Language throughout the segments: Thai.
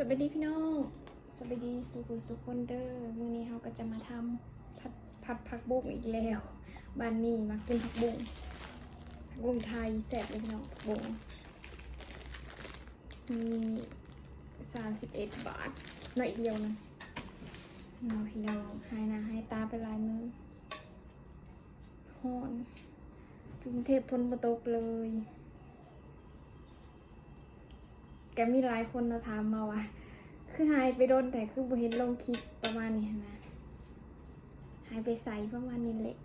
สวัสดีพี่น้องสวัสดีสุขุสุคนเด้อวันนี้เราก็จะมาทำผัดผัดผักบุ้งอีกแล้วบ้านนี้มากินผักบุ้งผักบุ้งไทยแซ่บเลยพี่น้องผักบุ้งมีสามสิบเอ็ดบาทหน่อยเดียวนะเนาพี่น้องให้นะให้ตาไปลายมือฮอนกรุงเทพพนมาตกเลย กมีหลายคนมาถามมาว่า คือหายไปโดนแต่คือบ่เห็นลงคลิปประมาณนี้นะหายไปใสประมาณนี้แหละ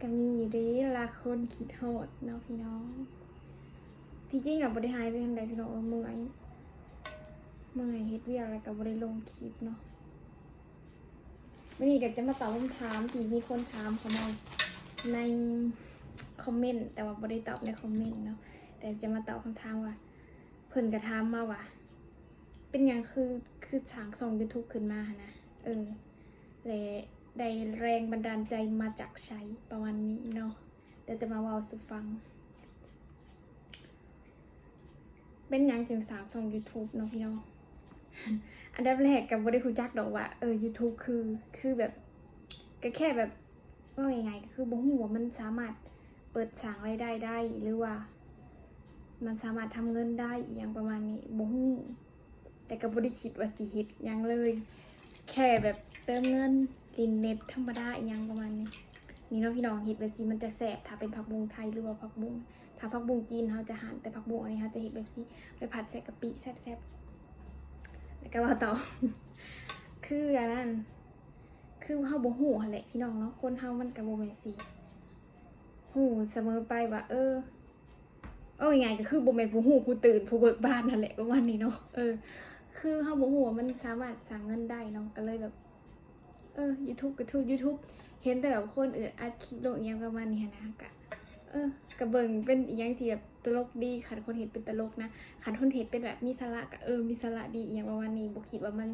ก็มีอยู่ดีลายคนคิดโหดเนาะพี่น้อง ที่จริงอะบ่ได้หายไปทางใดพี่น้องเมื่อยเมื่อยเฮ็ดเวียอะไรก็บ่ได้ลงคลิปเนาะวันนี้ก็จะมาตอบคำถามที่มีคนถามเข้ามาในคอมเมนต์แต่ว่าบ่ได้ตอบในคอมเมนต์เนาะแต่จะมาตอบคำถามว่า เพิ่นกระทำมาว่ะ เป็นอย่างคือคือฉางส่อง YouTube ขึ้นมานะ เออและได้แรงบันดาลใจมาจากใช้ประมาณนี้เนาะเดี๋ยวจะมาว่าสุฟัง เป็นอย่างจึงสาวส่อง YouTube เนาะพี่น้อง อันดับแรกกับบ่ได้รู้จักดอกว่า เออ YouTube คือคือแบบ ก็แค่แบบว่ายังไงก็คือบ่ฮู้ว่ามันสามารถเปิดสางรายได้ได้หรือว่า มันสามารถทำเงินได้อหย่างประมาณนี้บ่ฮู้แต่ก็บ่ได้คิดว่าสิเฮ็ดหยังเลย แค่แบบเติมเงินลินเน็ตธรรมดาอหยังประมาณนี้ นี่เนาะพี่น้องเฮ็ดแบบสิมันจะแซ่บถ้าเป็นผักบุ้งไทยหรือว่าผักบุ้งถ้าผักบุ้งจีนเฮาจะหั่นแต่ผักบุ้งอันนี้เฮาจะเฮ็ดแบบสิไปผัดใส่กะปิแซ่บๆแล้วก็ว่าต่อ คืออันนั้นคือเฮาบ่ฮู้หั่นแหละพี่น้องเนาะคนเฮามันก็บ่แม่นสิฮู้เสมอไปว่าเออ เออยังไงก็คือบ่แม่นผู้ฮู้ผู้ตื่นผู้เบิกบานนั่นแหละประมาณนี้เนาะเออ คือเฮาบ่ฮู้ว่ามันสามารถสร้างเงินได้เนาะก็เลยแบบ เออ YouTube ก็ทู YouTube เห็นแต่แบบคนอื่นอัดคลิปลงอีหยังประมาณนี้นะกะเออก็เบิ่งเป็นอีหยังที่แบบตลกดีคันคนเห็นเป็นตลกนะคันคนเห็นเป็นแบบมีสาระก็เออมีสาระดีอีหยังประมาณนี้บ่คิดว่ามัน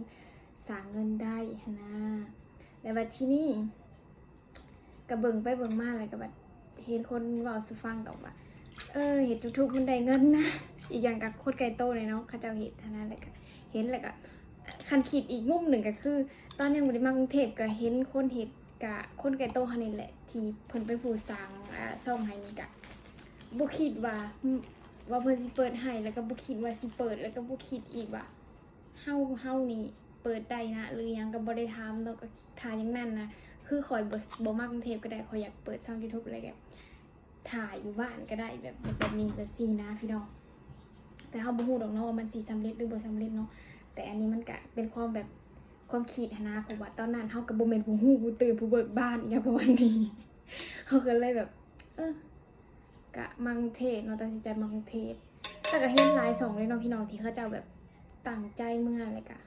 สร้างเงินได้นะแต่ว่าที่นี่ก็เบิ่งไปเบิ่งมาแล้วก็แบบเห็นคนเว้าสู่ฟังดอกว่า เออเห็ดทุกๆมันได้เงินนะ อีกอย่างกับโคตรไก่โตเลยเนาะข้าเจ้าเห็ดเท่านั้นแหละก็เห็นแล้วก็คันขีดอีกมุมหนึ่งก็คือ ตอนยังบ่ได้มากรุงเทพก็เห็นคนเห็ดกะคนไก่โตเฮานี่แหละ ที่เพิ่นเป็นผู้สร้างอ่าซ่องให้นี่กะบ่คิดว่าว่าเพิ่นสิเปิดให้แล้วก็บ่คิดว่าสิเปิดแล้วก็บ่คิดอีกว่าเฮาเฮานี่เปิดได้นะหรือยังก็บ่ได้ถามแล้วก็ทาอย่างนั้นนะคือขอยบ่บ่มากรุงเทพก็ได้ข่อยอยากเปิดช่อง YouTube อะไรแบบ ถ่ายอยู่บ้านก็ได้แบบแบบนี้แบบซีนะพี่น้องแต่เขาบ่ฮู้ดอกเนาะว่ามันสีสำเร็จหรือบ่สำเร็จเนาะแต่อันนี้มันก็เป็นความแบบความคิดนะเพราะว่าตอนนั้นเฮาก็บ่แม่นผู้ฮู้ผู้ตื่นผู้เบิกบ้านอย่างประมาณนี้เขาก็เลยแบบ เออกะมังเทศเนาะตัดสินใจมังเทศแต่ก็เห็นหลายสองเลยเนาะพี่น้องที่เขาจ้าแบบตั้งใจเมื่ออะไรกะ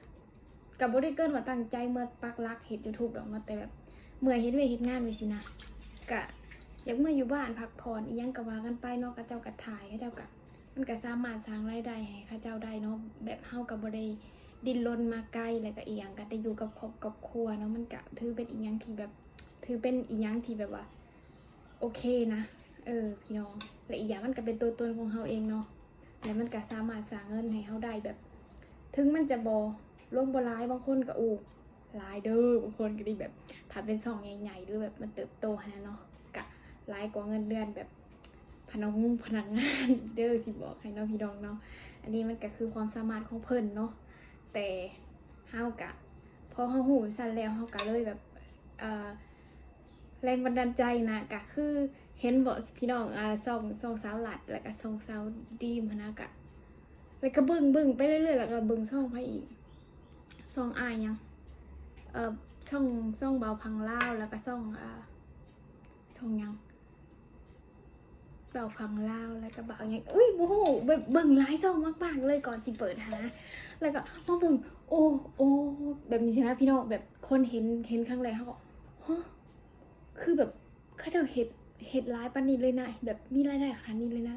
กับบ่ได้เกินว่าตั้งใจเมื่อปักลักเฮ็ด YouTube ดอกเนาะแต่แบบเมื่อเฮ็ดเวเฮ็ดงานไว้สินะกะ อยากเมื่ออยู่บ้านพักผ่อนอียังก็ว่ากันไปเนาะก็เจ้าก็ถ่ายก็เจ้าก็มันก็สามารถสร้างรายได้ให้ข้าเจ้าได้เนาะแบบเฮาก็บ่ได้ดิ้นรนมาไกลแล้วก็อียังก็ได้อยู่กับครอบกับครัวเนาะมันก็ถือเป็นอียังที่แบบถือเป็นอียังที่แบบว่า โอเคนะ เออพี่น้องและอีกอย่างมันก็เป็นตัวตนของเฮาเองเนาะแล้วมันก็สามารถสร้างเงินให้เฮาได้แบบ ถึงมันจะบ่ลงบร้ายบางคนก็อูหลายเด้อบางคนก็ดีแบบถ้าเป็นซองใหญ่ๆหรือแบบมันเติบโตฮะเนาะ หลายกว่าเงินเดือนแบบพนักงพนักงานเด้อสิบอกให้เนาะพี่น้องเนาะอันนี้มันก็คือความสามารถของเพิ่นเนาะแต่เฮากะพอเฮาหูสั่นแล้วเฮากะเลยแบบแรงบันดาลใจนะกะคือเห็นบอกพี่น้องอ่าส่องส่องสาวหลัด แล้วก็ส่องสาวดีมนะกะแล้วก็บิ่งบิ่งไปเรื่อยๆแล้วก็บิ่งช่องไปอีกช่องอายยังเอ่อช่องช่องเบาพังเล่าแล้วก็ช่องอ่าส่งยัง เบาฟังเล่าแล้วก็เบาอย่างอุ้ยโอ้โหเบิ่งเบิ่งไลฟ์ส่งมากๆเลยก่อนสิเปิดหาแล้วก็มาเบิ่งโอ้โอ้แบบนี้ช่ไหมพี่น้องแบบคนเห็นเห็นครั้งแรกเขาบอกฮะคือแบบเขาจะเห็ดเห็ดไลฟ์ปานนี้เลยนะแบบมีรายได้ขนาดนี้เลยนะ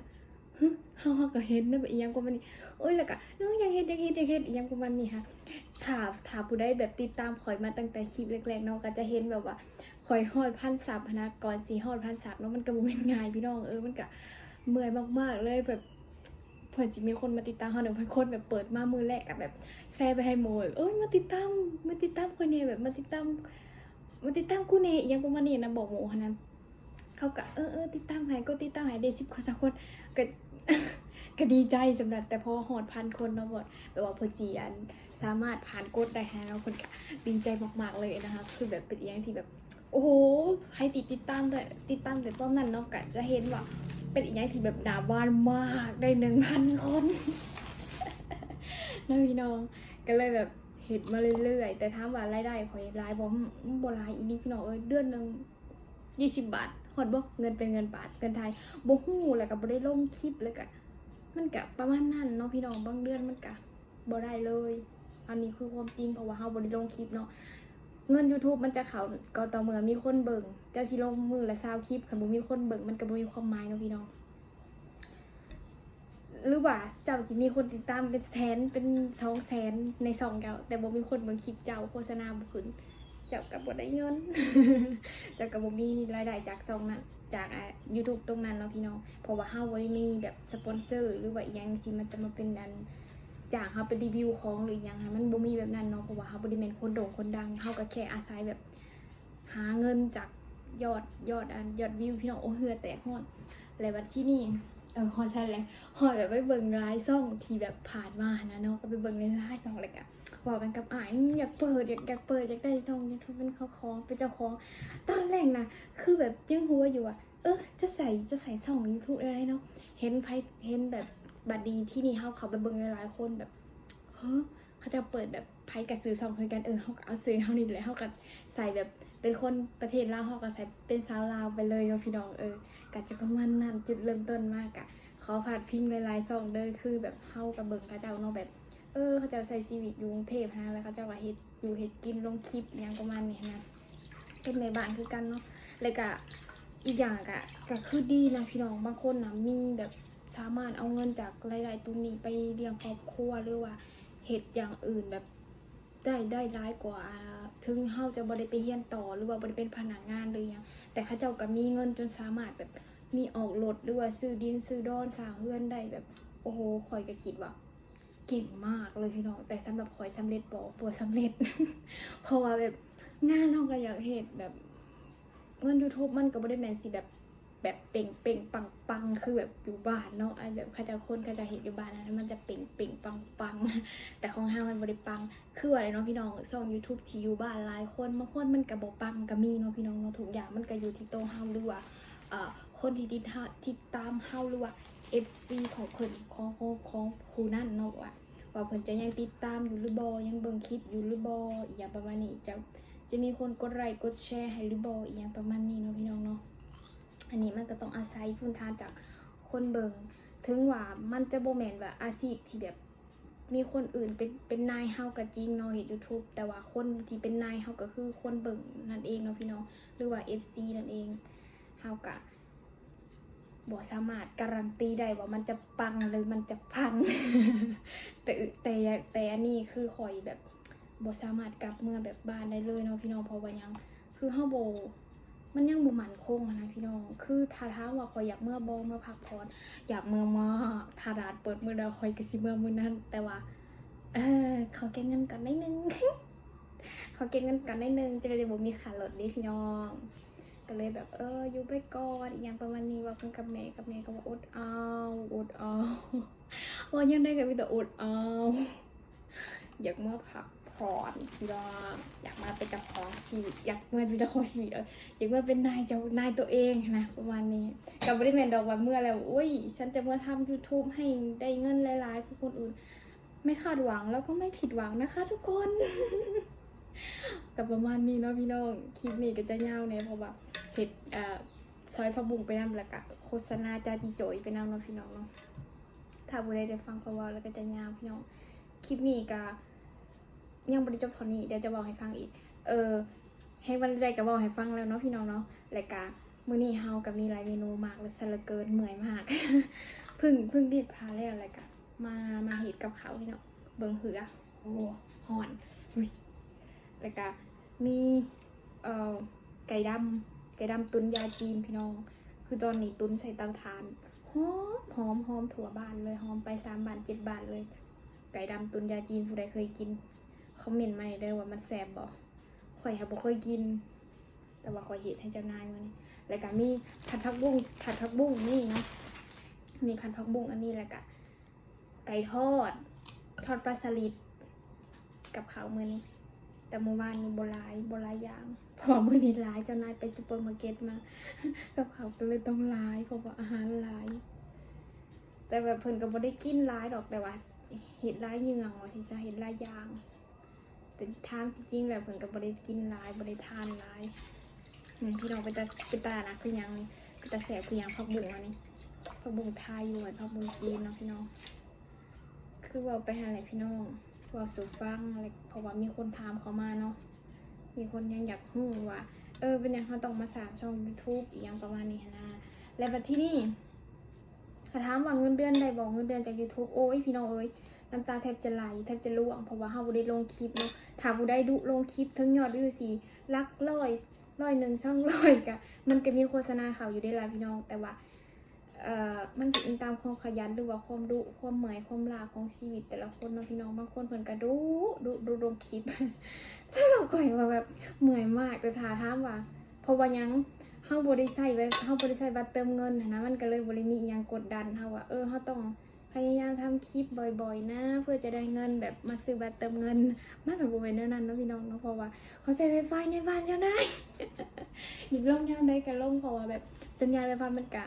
ฮึเฮาเฮาก็เห็นนะแบบอีหยังกว่ามันนี่เอ้ยแล้วก็เอ้ยอยังเห็ดยังเห็ดยังเห็ดอีหยังกว่ามันนี่ค่ะถ้าถ้าผู้ใดแบบติดตามข่อยมาตั้งแต่คลิปแรกๆเนาะก็จะเห็นแบบว่า คอยฮอดพันสับหั้นะก่อนสีฮอดพันสับเนาะมันก็บ่แม่นง่ายพี่น้องเออมันก็เมื่อยมากๆเลยแบบเผื่อจะมีคนมาติดตามหนึ่งพันคนแบบเปิดมามือแรกกับแบบแชร์ไปให้โมแบบเอ้ยมาติดตามมาติดตามคนเนี่ยแบบมาติดตามมาติดตามกูเนี่ยยังประมาณนี้นะบอกโมเขานะเขาก็เออเออติดตามให้ก็ติดตามให้ได้สิบคนสักคนก็ก็ดีใจสำหรับแต่พอหอดพันคนเนาะบดแบบว่าพอจีอันสามารถผ่านกฎได้ฮะแล้วคนก็ดีใจมากๆเลยนะคะคือแบบเป็นอย่างที่แบบ โอ้โห ใครติดติดตามแต่ติดตามแต่ต้นนั้นเนาะก็จะเห็นว่า เป็นอีกอย่างที่แบบหนาบ้านมากได้หนึ่งพันคนนะพี่น้องก็เลยแบบเห็นมาเรื่อยๆ แต่ถามว่ารายได้ขอยรายบ่บ่รายอีนี่พี่น้องเอ้ยเดือนหนึ่งยี่สิบบาทฮอดบ่เงินเป็นเงินบาทเงินไทยบ่ฮู้แล้วก็บ่ได้ลงคลิปเลยก็มันก็ประมาณนั้นเนาะพี่น้องบางเดือนมันก็บ่ได้เลย อันนี้คือความจริงเพราะว่าเฮาบ่ได้ลงคลิปเนาะ เงิน YouTube มันจะเขาก็ต่อเมื่อมีคนเบิ่งเจ้าสิลงมือและซาวคลิปคันบ่มีคนเบิ่งมันก็บ่มีความหมายเนาะพี่น้องหรือว่าเจ้าจะมีคนติดตามเป็นแสนเป็นสองแสนในสองเจ้าแต่บ่มีคนเบิ่งคลิปเจ้าโฆษณาบ่ขึ้นเจ้ากับบ่ได้เงิน เจ้ากับบ่มีรายได้จากซองนั้นจากอ่า YouTube ตรงนั้นเนาะพี่น้องเพราะว่าเฮาบ่ได้มีแบบสปอนเซอร์ หรือว่าอีหยังที่มันจะมาเป็นอัน จากเฮาไปรีวิวของหรือหยังค่ะมันบ่มีแบบนั้นเนาะเพราะว่าเฮาบ่ได้เป็นคนโด่งคนดังเฮาก็แค่อาศัยแบบ หาเงินจากยอดยอดอันยอดวิวพี่น้องโอ้เหือแตกฮอดแล้วบัดที่นี่เออฮอดใช่แหละฮอดแบบไปเบิ่งรายซ่องที่แบบผ่านมานะเนาะก็ไปเบิ่งในรายซ่องเลยกะบอกกันกับอายอยากเปิดอยากอยากเปิดอยากได้ซ่องอยากเป็นเขาของเป็นเจ้าของตอนแรกนะคือแบบยังหัวอยู่อะเออจะใส่จะใส่ช่อง YouTube อะไรเนาะเห็นไพเห็นแบบ บัดดีที่นี่เฮาเขาไปเบิ่งหลายๆคนแบบเฮ้อเขาจะเปิดแบบไพ่กับซื้อซองคุยกันเออเขาก็เอาซื้อเขานี่เลยเขาก็ใส่แบบเป็นคนประเทศลาวเขาก็ใส่เป็นสาวลาวไปเลยเนาะพี่น้องเออก็จะประมาณนั้นจุดเริ่มต้นมากอะขอผาดพิงหลายๆซองเด้อคือแบบเฮากับเบิ่งเขาเจ้าเนาะแบบ เออเขาจะใส่ชีวิตอยู่กรุงเทพนะแล้วเขาจะว่าเฮ็ดอยู่เฮ็ดกินลงคลิปอย่างประมาณนี้นะเป็นในบ้านคือกันเนาะแล้วก็อีกอย่างก็ก็คือดีนะพี่น้องบางคนนะมีแบบ สามารถเอาเงินจากรายๆตรงนี้ไปเลี้ยงครอบครัวหรือว่าเหตุอย่างอื่นแบบได้ได้ร้ายกว่าถึงเฮาจะบ่ได้ไปเรียนต่อหรือว่าบ่ได้เป็นพนักงานเลยยังแต่เขาเจ้าก็มีเงินจนสามารถแบบมีออกรถหรือว่าซื้อดินซื้อดอนสร้างเฮือนได้แบบ โอ้โหข่อยก็คิดว่าเก่งมากเลยพี่น้อง แต่สำหรับข่อยสำเร็จบ่บ่สำเร็จ เพราะว่าแบบงานเฮาก็อยากเฮ็ดแบบเงิน YouTube มันก็บ่ได้แมนสิแบบ แบบเป่งเป่งปังปังคือแบบอยู่บ้านเนาะไอแบบเขาจะคนเขาจะเห็นอยู่บ้านนะมันจะเป่งเป่งปังปังแต่ของห้างมันบริปัง คืออะไรเนาะพี่น้องช่อง YouTube ที่อยู่บ้านหลายคนบางคนมันกับบปังก็มีเนาะพี่น้องเนาะทุกอย่างมันก็อยู่ที่โตวเฮาหรือว่าเอ่อคนที่ติดตามติดตามเฮาหรือว่า FC ของเพิ่นของของของผู้นั่นเนาะว่าว่าเพิ่นจะยังติดตามอยู่หรือบ่ยังเบิ่งคลิปอยู่หรือบอีกอย่างประมาณนี้จะจะมีคนกดไลค์กดแชร์ให้หรือบอีกอย่างประมาณนี้เนาะพี่น้องเนาะ อันนี้มันก็ต้องอาศัยพื้นฐานจากคนเบิงถึงว่ามันจะโบแมนว่าอาชีพที่แบบมีคนอื่นเป็นเป็นนายเฮากับจริงเนาะเห็นยูทูบแต่ว่าคนที่เป็นนายเฮาก็คือคนเบิ่งนั่นเองเนาะพี่น้องหรือว่า FC นั่นเองเฮากะบ่สามารถการันตีได้ว่ามันจะปังหรือมันจะพัง แต่แต่แต่อันนี้คือข่อยแบบบ่สามารถกลับเมื่อแบบบ้านได้เลยเนาะพี่น้องเพราะว่ายัง คือเฮาโบ มันยังบ่มั่นคงนะพี่น้อง คือถ้าถาว่าคอยอยากเมื่อบ่เมื่อพักผ่อยากเมื่อมากถ้าดาดเปิดมือเดียวคอยก็สิเมื่อมือนั้น แต่ว่า เออขอเก็บเงินก่อนได้นึงขอเก็บเงินก่อนได้นึงจะได้บ่มีขาดรถดิพี่น้องก็เลยแบบเอออยู่ไปก่อนอีกอย่างประมาณนี้ว่าเพิ่นกับแม่กับแม่ก็ว่าอดเอาอดเอาว่ายังได้ก็มีแต่อดเอาอยากเมื่อพัก ผ่อนพี่น้องอยากมาเป็นเจ้าของชีวิตอยากเมื่อเป็นเจ้าของชีวิตอยากเมื่อเป็นนายเจ้านายตัวเองนะประมาณนี้กับบริเวณดอกว่าเมื่อแล้วอุ้ยฉันจะมื่อทำ YouTube ให้ได้เงินหลายๆคือคนอื่น ไม่คาดหวังแล้วก็ไม่ผิดหวังนะคะ ทุกคนกับประมาณนี้เนาะพี่น้องคลิปนี้ก็จะยาวเนี่ยเพราะว่าเห็ดเอ่อซอยพะบุงไปนำแล้วก็โฆษณาจาจีโจยไปนำเนาะพี่น้องเนาะถ้าบุได้ได้ฟังเขาเว่าแล้วก็จะยาวพี่น้องคลิปนี้ก็ ยังบริจบเท่านี้เดี๋ยวจะบอกให้ฟังอีก เออให้วันใดก็บอกให้ฟังแล้วเนาะพี่น้องเนาะรายการมื้อนี้เฮากับมีหลายเมนูมากเลยสละเกินเหนื่อยมาก พึ่งพึ่งดีดพาแล้วรายการมามาเห็ดกับเขาพี่น้องเบิ่งเหือโอ้หอนรายการมีเอ่อไก่ดำไก่ดำตุนยาจีนพี่น้อง คือตอนนี้ตุนใส่เตาถ่านหหอมหอมหอมถั่วบานเลยหอมไปสามบานเจ็ดบานเลย ไก่ดำตุนยาจีนผู้ใดเคยกิน คอมเมนต์มาให้เด้ว่ามันแซ่บบ่ข่อยค่ะบ่เคยกิน แต่ว่าข่อยเห็นให้เจ้านายมานี่แล้วก็มีผัดผักบุ้งผัดผักบุ้งนี่นะมีผัดผักบุ้งอันนี้แล้วก็ไก่ทอด ทอดปลาสลิดกับข้าวมื้อนี้แต่เมื่อวานนี้โบหลายโบหลายอย่างพอมื้อนี้หลายเจ้านายไปซูเปอร์มาร์เก็ตมากับเขาวก็เลยต้องหลายเพราะว่าอาหารหลาย แต่แบบเพิ่นก็บ่ได้กินหลายดอกแต่ว่าเห็ดหลายเยื่องว่าที่จะเห็ดหลายอย่าง แต่ทานจริงๆแล้วเพิ่นก็บ่ได้กินหลายบ่ได้ทานหลายนี่พี่น้องไปตาไปตานะคือหยังนี่ไปตาแสบคือหยังผักบุ้งอันนี้ผักบุ้งไทยอยู่ผักบุ้งจีนเนาะพี่น้อง คือเว่าไปหาอะไรพี่น้องเว่าสู่ฟังอะไรเพราะว่ามีคนถามเขามาเนาะมีคนยังอยากรู้ว่า เออเป็นยังเขาต้องมาสางช่อง YouTube อีกอย่างประมาณนี้นะและบัดที่นี่ถาถามว่าเงินเดือนได้บอกเงินเดือนจาก YouTube โอ้ยพี่น้องเอ้ย น้ำตาแทบจะไหลแทบจะร่วงเพราะว่าเฮาบ่ได้ลงคลิปเนาะถ้าบ่ได้ดุลงคลิปทั้งยอดวิวสิลักร้อยร้อยหนึ่งช่องร้อยกะมันก็มีโฆษณาเขาอยู่ได้หลายพี่น้อง แต่ว่าเอ่อมันก็อิงตามความขยันหรือว่าความดุความเหมยความลาของชีวิต แต่ละคนเนาะพี่น้องบางคนเพิ่นก็ดุดุดุลงคลิปใช่เราก่อยว่าแบบเหมื่อยมากแต่ถาถามว่าเพราะว่ายังเฮาบ่ได้ใช้ไว้เฮาบ่ได้ใช้บัตรเติมเงินนะมันก็เลยบ่ได้มีอิหยังกดดันเฮาว่าเออเฮาต้อง พยายามทำคลิปบ่อยๆ นะ เพื่อจะได้เงินแบบมาซื้อบัตรเติมเงินมันเป็นบ่แม่นนวนั้นนะพี่น้องเนาะเพราะว่าเขาใช้ไวไฟในบ้านเจ้านายหยิบลงยามใดก็ลงเพราะว่าแบบสัญญาณไฟฟ้ามันก็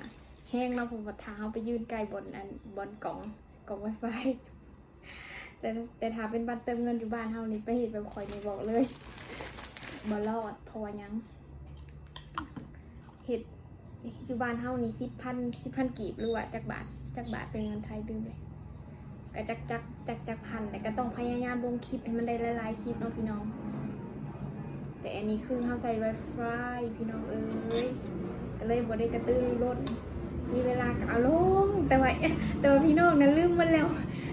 แห้งเนาผมว่าทางเฮาไปยืนไกลบนอันบนกล่องกล่องไวไฟแต่แต่ถ้าเป็นบัตรเติมเงินอยู่บ้านเฮานี่ไปเห็นแบบข่อยในบอกเลยบ่รอดพราะว่าหยังเห็ด อยู่บ้านเฮานี่สิบพันสิบพันกีบหรือว่าจักบาทจักบาทเป็นเงินไทยดืมเลยก็จักจักจักจักพันแต่ก็ต้องพยายามลงคลิปให้มันได้หลายๆคลิปเนาะพี่น้อง แต่อันนี้คือเฮาใส่ไวไฟพี่น้องเอ้ยก็เลยบ่ได้กระตือรือร้นมีเวลาก็เอาลงแต่ว่าแต่ว่าพี่น้องนั้นลืมมันแล้ว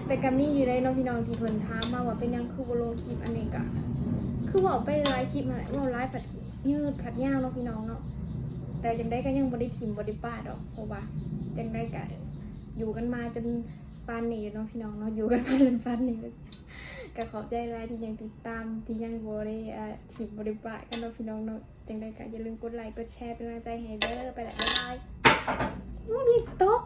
แต่กัมีอยู่ในน้องพี่น้องที่เพิ่นถามมาว่าเป็นยังคือบ่ลงคลิปอันนี้ก็คือบอกไปไลฟ์คลิปมาแหละว่าไลฟ์ผัดยืดผัดยาวเนาะพี่น้องเนาะ แต่ยังได้ก็ยังบริทิมบริป้าดอกเพราะว่ายังได้กันอยู่กันมาจนปานนี้เนาะพี่น้องเนาะอยู่กันมาจนปานนี้ก็ขอบใจไลายที่ยังติดตามที่ยังบริทิมบริป้ากันเนาะพี่น้องเนาะยังได้กันอย่าลืมกดไลค์กดแชร์เป็นกำลังใจให้เด้อไปละบ๊ายบายมีตก